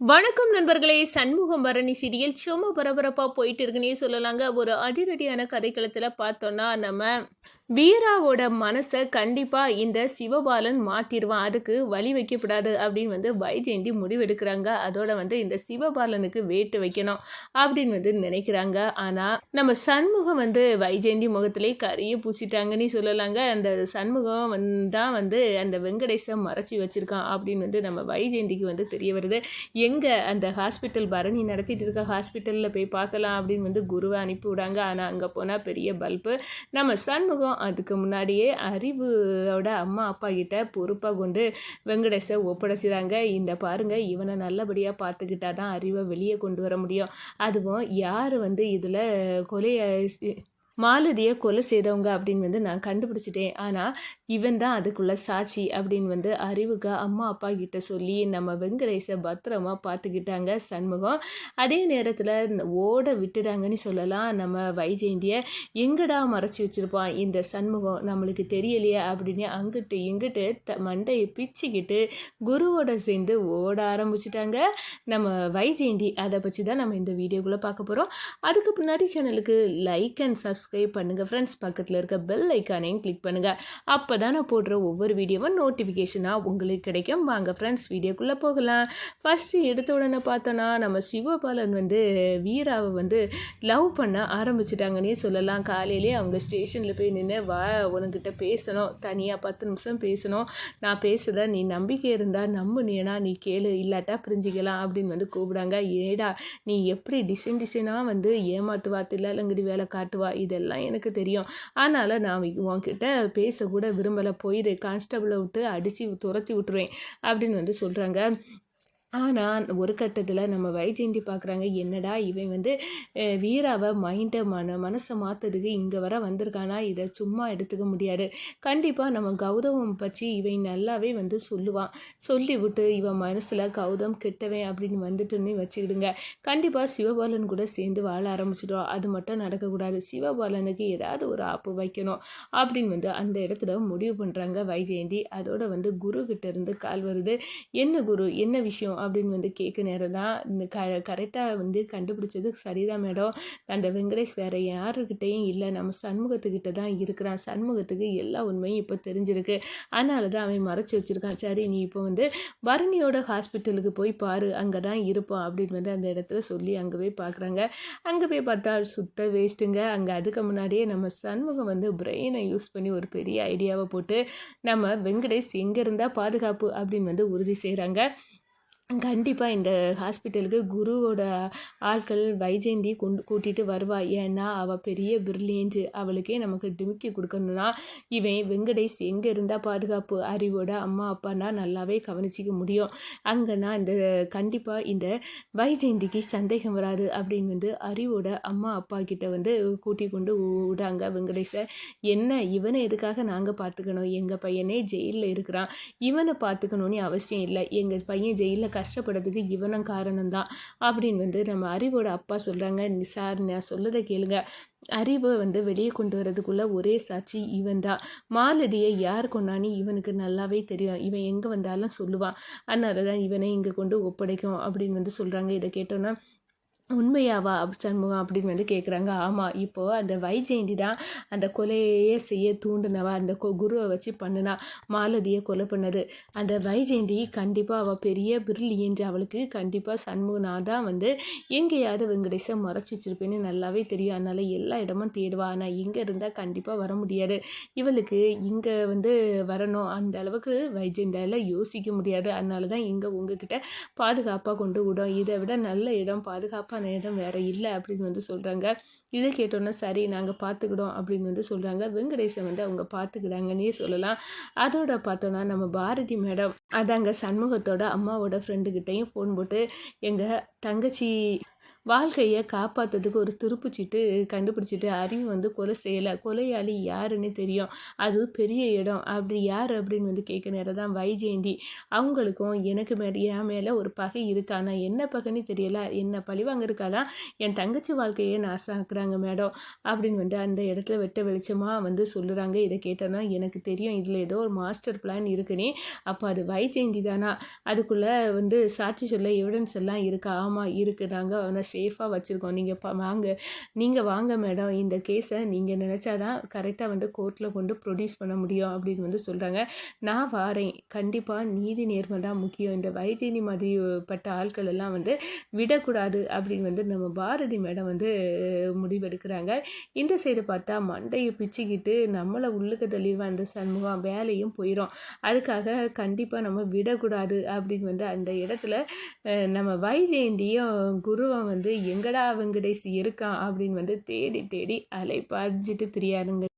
வணக்கம் நண்பர்களே. சண்முகம் பரணி சீரியல் சும்மா பரபரப்பாக போயிட்டு இருக்குன்னே சொல்லலாங்க. ஒரு அதிரடியான கதைக்களத்தில் பார்த்தோன்னா நம்ம வீராவோட மனசை கண்டிப்பாக இந்த சிவபாலன் மாற்றிடுவான் அதுக்கு வழி வைக்கப்படாது அப்படின்னு வந்து வைஜெயந்தி முடிவெடுக்கிறாங்க. அதோட வந்து இந்த சிவபாலனுக்கு வேட்டு வைக்கணும் அப்படின்னு வந்து நினைக்கிறாங்க. ஆனால் நம்ம சண்முகம் வந்து வைஜெயந்தி முகத்திலே கறியை பூசிட்டாங்கன்னு சொல்லலாங்க. அந்த சண்முகம் தான் வந்து அந்த வெங்கடேசை மறைச்சி வச்சிருக்கான் அப்படின்னு வந்து நம்ம வைஜெயந்திக்கு வந்து தெரிய வருது. எங்கே அந்த ஹாஸ்பிட்டல் பரணி நடத்திட்டு இருக்க ஹாஸ்பிட்டலில் போய் பார்க்கலாம் அப்படின்னு வந்து குருவை அனுப்பி விடாங்க ஆனால் அங்கே போனால் பெரிய பல்பு நம்ம சண்முகம் அதுக்கு முன்னாடியே அறிவோட அம்மா அப்பா கிட்ட பொறுப்பாக கொண்டு வெங்கடேஷை ஒப்படைச்சிடாங்க இந்த பாருங்கள் இவனை நல்லபடியாக பார்த்துக்கிட்டா தான் அறிவை வெளியே கொண்டு வர முடியும். அதுவும் யார் வந்து இதில் கொலையை மாலதியை கொலை செய்தவங்க அப்படின்னு வந்து நான் கண்டுபிடிச்சிட்டேன். ஆனால் இவன் தான் அதுக்குள்ள சாட்சி அப்படின்னு வந்து அறிவுக்கு அம்மா அப்பா கிட்ட சொல்லி நம்ம வெங்கடேஷை பத்திரமா பார்த்துக்கிட்டாங்க சண்முகம். அதே நேரத்தில் ஓட விட்டுட்டாங்கன்னு சொல்லலாம். நம்ம வைஜெயந்தியை எங்கடா மறைச்சி வச்சுருப்பான் இந்த சண்முகம்? நம்மளுக்கு தெரியலையே அப்படின்னு அங்கிட்டு இங்கிட்டு த மண்டையை பிச்சுக்கிட்டு குருவோட சேர்ந்து ஓட ஆரம்பிச்சிட்டாங்க. நம்ம வைஜெயந்தி அதை பற்றி தான் நம்ம இந்த வீடியோக்குள்ளே பார்க்க போகிறோம் அதுக்கு முன்னாடி சேனலுக்கு லைக் அண்ட் சப்ஸ்கிரைப் சப்ஸ்கிரைப் பண்ணுங்கள் ஃப்ரெண்ட்ஸ் பக்கத்தில் இருக்க பெல் ஐக்கானையும் கிளிக் பண்ணுங்கள் அப்போ தான் நான் போடுற ஒவ்வொரு வீடியோவும் நோட்டிஃபிகேஷனாக உங்களுக்கு கிடைக்கும். வாங்க ஃப்ரெண்ட்ஸ் வீடியோக்குள்ளே போகலாம். ஃபஸ்ட்டு எடுத்த உடனே பார்த்தோன்னா நம்ம சிவபாலன் வந்து வீராவை வந்து லவ் பண்ண ஆரம்பிச்சிட்டாங்கன்னே சொல்லலாம். காலையிலே அவங்க ஸ்டேஷனில் போய் நின்று வா உனக்கிட்ட பேசணும். தனியாக பத்து நிமிஷம் பேசணும். நான் பேசுகிறத நீ நம்பிக்கை இருந்தால் நம்புனீனா நீ கேளு. இல்லாட்டா பிரிஞ்சிக்கலாம். அப்படின்னு வந்து கூப்பிடாங்க ஏடா நீ எப்படி டிசைன் டிசைனாக வந்து ஏமாத்துவா தில்லாலங்கடி வேலை காட்டுவா? இது எல்லாம் எனக்கு தெரியும். அதனால் நான் உன்கிட்ட பேசக்கூட விரும்பலை. போயிடு கான்ஸ்டபிளை விட்டு அடித்து துரத்தி விட்டுருவேன் அப்படின்னு வந்து சொல்கிறாங்க ஆனால் ஒரு கட்டத்தில் நம்ம வைஜெயந்தி பார்க்குறாங்க என்னடா இவன் வந்து வீராவை மைண்டை மன மனசை மாற்றதுக்கு இங்கே வர வந்திருக்கானா? இதை சும்மா எடுத்துக்க முடியாது. கண்டிப்பாக நம்ம கௌதமம் பற்றி இவன் நல்லாவே வந்து சொல்லுவான் சொல்லி விட்டு இவன் மனசில் கௌதம் கெட்டவன் அப்படின்னு வந்துட்டுன்னு வச்சுக்கிடுங்க. கண்டிப்பாக சிவபாலன் கூட சேர்ந்து வாழ ஆரம்பிச்சிடுவோம் அது மட்டும் நடக்கக்கூடாது. சிவபாலனுக்கு ஏதாவது ஒரு ஆப்பு வைக்கணும் அப்படின்னு வந்து அந்த இடத்துல முடிவு பண்ணுறாங்க வைஜெயந்தி அதோட வந்து குரு கிட்டேருந்து கால் வருது. என்ன குரு? என்ன விஷயம்? அப்படின்னு வந்து கேட்க நேரம் தான். இந்த க கரெக்டாக வந்து கண்டுபிடிச்சது சரிதான் மேடம். அந்த வெங்கடேஷ் வேறு யாருக்கிட்டேயும் இல்லை. நம்ம சண்முகத்துக்கிட்ட தான் இருக்கிறான். சண்முகத்துக்கு எல்லா உண்மையும் இப்போ தெரிஞ்சிருக்கு. அதனால தான் அவன் மறைச்சி வச்சுருக்கான். சரி நீ இப்போ வந்து பரணியோட ஹாஸ்பிட்டலுக்கு போய் பாரு. அங்கே தான் இருப்பான் அப்படின்னு வந்து அந்த இடத்துல சொல்லி அங்கே போய் பார்க்குறாங்க அங்கே போய் பார்த்தா சுத்த வேஸ்ட்டுங்க அங்கே அதுக்கு முன்னாடியே நம்ம சண்முகம் வந்து பிரெயினை யூஸ் பண்ணி ஒரு பெரிய ஐடியாவை போட்டு நம்ம வெங்கடேஷ் எங்கே இருந்தால் பாதுகாப்பு அப்படின்னு வந்து உறுதி செய்கிறாங்க கண்டிப்பாக இந்த ஹாஸ்பிட்டலுக்கு குருவோட ஆட்கள் வைஜெயந்தி கொண்டு கூட்டிகிட்டு வருவா. ஏன்னா அவள் பெரிய பிரில்லியன்ட்டு அவளுக்கே நமக்கு டிமிக்கி கொடுக்கணும்னா இவன் வெங்கடேஷ் எங்கே இருந்தால் பாதுகாப்பு அறிவோட அம்மா அப்பானா நல்லாவே கவனிச்சிக்க முடியும். அங்கேனா இந்த கண்டிப்பாக இந்த வைஜெயந்திக்கு சந்தேகம் வராது அப்படின்னு வந்து அறிவோட அம்மா அப்பா கிட்ட வந்து கூட்டி கொண்டு விடாங்க வெங்கடேஷை. என்ன இவனை எதுக்காக நாங்கள் பார்த்துக்கணும் எங்கள் பையனே ஜெயிலில் இருக்கிறான். இவனை பார்த்துக்கணும்னு அவசியம் இல்லை. எங்கள் பையன் ஜெயிலில் கஷ்டப்படுறதுக்கு இவனும் காரணம்தான் அப்படின்னு வந்து நம்ம அறிவோட அப்பா சொல்கிறாங்க சார் நான் சொல்லதை கேளுங்க. அறிவை வந்து வெளியே கொண்டு வரதுக்குள்ள ஒரே சாட்சி இவன் தான் மாலதியை யார் கொண்டானி இவனுக்கு நல்லாவே தெரியும். இவன் எங்கே வந்தாலும் சொல்லுவான். அதனால தான் இவனை இங்கே கொண்டு ஒப்படைக்கும் அப்படின்னு வந்து சொல்கிறாங்க இதை கேட்டோன்னா உண்மையாவா சண்முகம் அப்படின்னு வந்து கேட்குறாங்க ஆமாம் இப்போது அந்த வைஜெயந்தி தான் அந்த கொலையே செய்ய தூண்டுனவா அந்த குருவை வச்சு பண்ணுனா மாலதியை கொலை பண்ணது. அந்த வைஜெயந்தி கண்டிப்பாக அவள் பெரிய என்று அவளுக்கு கண்டிப்பாக சண்முகனாக தான் வந்து எங்கேயாவது வெங்கடேஷை முறைச்சி வச்சிருப்பேன்னு நல்லாவே தெரியும். அதனால் எல்லா இடமும் தேடுவா. ஆனால் இங்கே இருந்தால் கண்டிப்பாக வர முடியாது. இவளுக்கு இங்கே வந்து வரணும். அந்த அளவுக்கு வைஜெயந்தியால் யோசிக்க முடியாது. அதனால தான் இங்கே உங்ககிட்ட பாதுகாப்பாக கொண்டு விடும். இதை விட நல்ல இடம் பாதுகாப்பாக போதுமான இடம் வேறு இல்லை அப்படின்னு வந்து சொல்கிறாங்க இதை கேட்டோன்னே சரி நாங்கள் பார்த்துக்கிடோம் அப்படின்னு வந்து சொல்கிறாங்க வெங்கடேசன் வந்து அவங்க பார்த்துக்கிடாங்கன்னே சொல்லலாம். அதோட பார்த்தோன்னா நம்ம பாரதி மேடம் அதாங்க சண்முகத்தோட அம்மாவோட ஃப்ரெண்டுக்கிட்டையும் ஃபோன் போட்டு எங்கள் தங்கச்சி வாழ்க்கையை காப்பாற்றுறதுக்கு ஒரு துருப்புச்சிட்டு கண்டுபிடிச்சிட்டு அறிவு வந்து கொலை செய்யலை. கொலையாளி யாருன்னு தெரியும். அது பெரிய இடம். அப்படி யார் அப்படின்னு வந்து கேட்க நேரம் தான் வைஜெயந்தி. அவங்களுக்கும் எனக்கு மேலே என் மேலே ஒரு பகை இருக்கு? ஆனால் என்ன பகைன்னு தெரியல. என்ன பழிவாங்க இருக்காதான் என் தங்கச்சி வாழ்க்கையை நாசாக்குறாங்க மேடம். அப்படின்னு வந்து அந்த இடத்துல வெட்ட வெளிச்சமாக வந்து சொல்லுறாங்க. இதை கேட்டோன்னா எனக்கு தெரியும். இதில் ஏதோ ஒரு மாஸ்டர் பிளான் இருக்குனே. அப்போ அது வைஜெயந்தி தானா? அதுக்குள்ளே வந்து சாட்சி சொல்ல எவிடன்ஸ் எல்லாம் இருக்கா? ஆமாம் இருக்குது நாங்கள் அவனை சேஃபாக வச்சுருக்கோம். நீங்கள் ப வாங்க நீங்கள் வாங்க மேடம் இந்த கேஸை நீங்கள் நினச்சாதான் கரெக்டாக வந்து கோர்ட்டில் கொண்டு ப்ரொடியூஸ் பண்ண முடியும் அப்படின்னு வந்து சொல்கிறாங்க நான் வாரேன். கண்டிப்பாக நீதி நேர்மை தான் முக்கியம். இந்த வைஜெயந்தி மாதிரி பட்ட ஆட்கள் எல்லாம் வந்து விடக்கூடாது அப்படின்னு வந்து நம்ம பாரதி மேடம் வந்து முடிவெடுக்கிறாங்க. இந்த சைடு பார்த்தா மண்டையை பிச்சுக்கிட்டு நம்மளை உள்ளுக்கு தெளிவாக அந்த சண்முகம். வேலையும் போயிடும் அதுக்காக கண்டிப்பாக நம்ம விடக்கூடாது அப்படின்னு வந்து அந்த இடத்துல நம்ம வைஜெயந்தியும் குருவை வந்து எங்கடா வெங்கடேஷ் இருக்கான் அப்படின்னு வந்து தேடி தேடி அலைப்பாஞ்சிட்டு தெரியாதுங்க